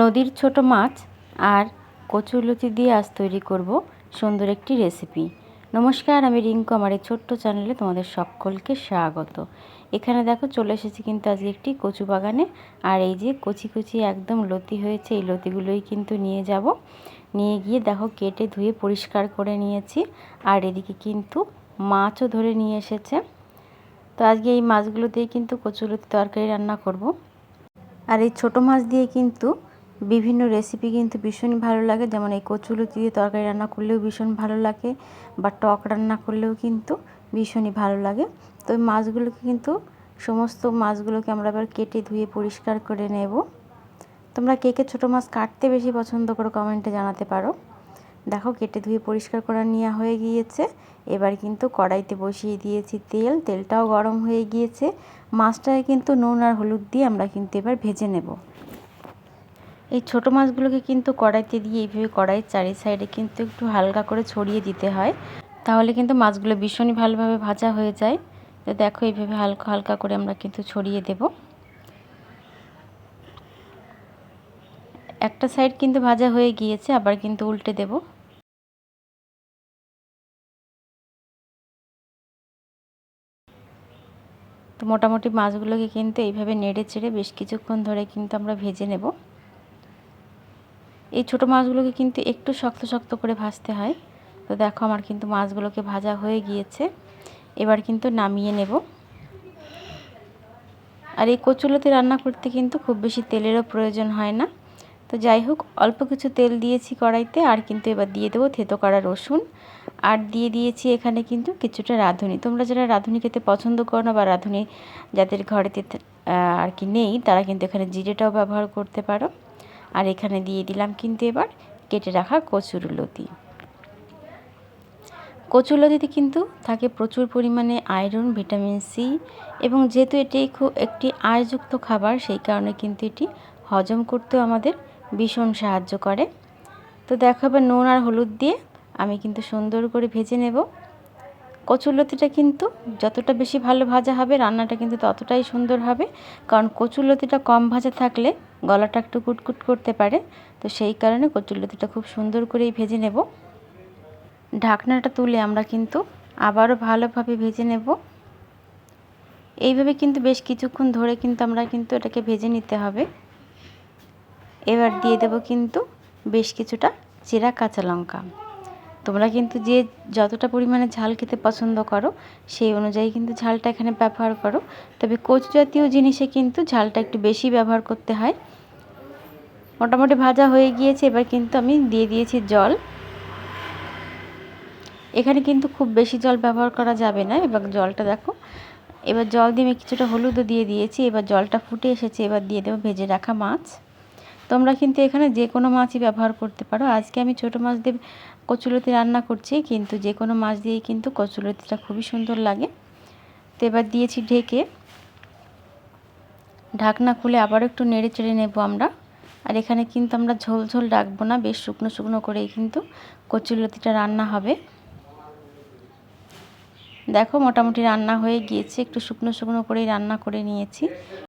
নদীর ছোট মাছ আর কচুরলতি দিয়ে আজ তৈরি করব সুন্দর একটি রেসিপি নমস্কার, আমি রিঙ্কু, আমার এই ছোট্ট চ্যানেলে তোমাদের সকলকে স্বাগত। এখানে দেখো চলে এসেছি কিন্তু আজকে একটি কচু বাগানে। আর এই যে কচি কচি একদম লতি হয়েছে, এই লতিগুলোই কিন্তু নিয়ে যাব। নিয়ে গিয়ে দেখো কেটে ধুয়ে পরিষ্কার করে নিয়েছি। আর এদিকে কিন্তু মাছও ধরে নিয়ে এসেছে। তো আজকে এই মাছগুলো দিয়ে কিন্তু কচুলতি তরকারি রান্না করব। আর এই ছোটো মাছ দিয়ে কিন্তু বিভিন্ন রেসিপি কিন্তু ভীষণই ভালো লাগে। যেমন এই কচুলতি দিয়ে তরকারি রান্না করলেও ভীষণ ভালো লাগে বা টক রান্না করলেও কিন্তু ভীষণই ভালো লাগে। তো মাছগুলোকে কিন্তু সমস্ত মাছগুলোকে আমরা এবার কেটে ধুয়ে পরিষ্কার করে নেব। তোমরা কে কে ছোটো মাছ কাটতে বেশি পছন্দ করো কমেন্টে জানাতে পারো। দেখো কেটে ধুয়ে পরিষ্কার করা নেওয়া হয়ে গিয়েছে। এবার কিন্তু কড়াইতে বসিয়ে দিয়েছি তেল। তেলটাও গরম হয়ে গিয়েছে। মাছটাকে কিন্তু নুন আর হলুদ দিয়ে আমরা কিন্তু এবার ভেজে নেব। এই ছোট মাছগুলোকে কিন্তু কড়াইতে দিয়ে এইভাবে কড়াইয়ের চারি সাইডে কিন্তু একটু হালকা করে ছড়িয়ে দিতে হয়। তাহলে কিন্তু মাছগুলো ভীষণই ভালোভাবে ভাজা হয়ে যায়। তো দেখো এইভাবে হালকা হালকা করে আমরা কিন্তু ছড়িয়ে দেব। একটা সাইড কিন্তু ভাজা হয়ে গিয়েছে, আবার কিন্তু উল্টে দেব। তো মোটামুটি মাছগুলোকে কিন্তু এইভাবে নেড়ে চেড়ে বেশ কিছুক্ষণ ধরে কিন্তু আমরা ভেজে নেব। এই ছোটো মাছগুলোকে কিন্তু একটু শক্ত শক্ত করে ভাজতে হয়। তো দেখো আমার কিন্তু মাছগুলোকে ভাজা হয়ে গিয়েছে। এবার কিন্তু নামিয়ে নেব। আর এই কচুলতি রান্না করতে কিন্তু খুব বেশি তেলেরও প্রয়োজন হয় না। তো যাই হোক, অল্প কিছু তেল দিয়েছি কড়াইতে আর কিন্তু এবার দিয়ে দেবো থেতো করা রসুন। আর দিয়ে দিয়েছি এখানে কিন্তু কিছুটা রাঁধুনি। তোমরা যারা রাঁধুনি খেতে পছন্দ করো না বা রাঁধুনি যাদের ঘরেতে আর কি নেই, তারা কিন্তু এখানে জিরেটাও ব্যবহার করতে পারো। আর এখানে দিয়ে দিলাম কিন্তু এবার কেটে রাখা কচুরলতি কচুরলতিতে কিন্তু থাকে প্রচুর পরিমাণে আয়রন ভিটামিন সি এবং যেহেতু এটি খুব একটি আয়যুক্ত খাবার, সেই কারণে কিন্তু এটি হজম করতেও আমাদের ভীষণ সাহায্য করে। তো দেখো এবার নুন আর হলুদ দিয়ে আমি কিন্তু সুন্দর করে ভেজে নেব। কচুরলতিটা কিন্তু যতটা বেশি ভালো ভাজা হবে, রান্নাটা কিন্তু ততটাই সুন্দর হবে। কারণ কচুরলতিটা কম ভাজা থাকলে গলাটা একটু কুটকুট করতে পারে। তো সেই কারণে কচুরলতিটা খুব সুন্দর করেই ভেজে নেব। ঢাকনাটা তুলে আমরা কিন্তু আবারও ভালোভাবে ভেজে নেব। এইভাবে কিন্তু বেশ কিছুক্ষণ ধরে কিন্তু আমরা কিন্তু এটাকে ভেজে নিতে হবে। এবার দিয়ে দেব কিন্তু বেশ কিছুটা চেরা কাঁচা লঙ্কা। তোমরা কিন্তু যে যতটা পরিমাণে ঝাল খেতে পছন্দ করো, সেই অনুযায়ী কিন্তু ঝালটা এখানে ব্যবহার করো। তবে কচু জাতীয় জিনিসে কিন্তু ঝালটা একটু বেশি ব্যবহার করতে হয়। মোটামুটি ভাজা হয়ে গিয়েছে, এবার কিন্তু আমি দিয়ে দিয়েছি জল। এখানে কিন্তু খুব বেশি জল ব্যবহার করা যাবে না, এবার জলটা দেখো। এবার জল দিয়ে আমি কিছুটা হলুদও দিয়ে দিয়েছি, এবার জলটা ফুটে এসেছে, এবার দিয়ে দেবো ভেজে রাখা মাছ। তোমরা কিন্তু এখানে যে কোনো মাছই ব্যবহার করতে পারো। আজকে আমি ছোটো মাছ দিয়ে কচুলতি রান্না করছি, কিন্তু যে কোনো মাছ দিয়েই কিন্তু কচুলতিটা খুবই সুন্দর লাগে। তো এবার দিয়েছি ঢেকে। ঢাকনা খুলে আবার একটু নেড়ে চেড়ে নেব আমরা। আর এখানে কিন্তু আমরা ঝোল ঝোল ডাকবো না, বেশ শুকনো শুকনো করেই কিন্তু কচুলতিটা রান্না হবে। দেখো মোটামুটি রান্না হয়ে গিয়েছে, একটু শুকনো শুকনো করেই রান্না করে নিয়েছি।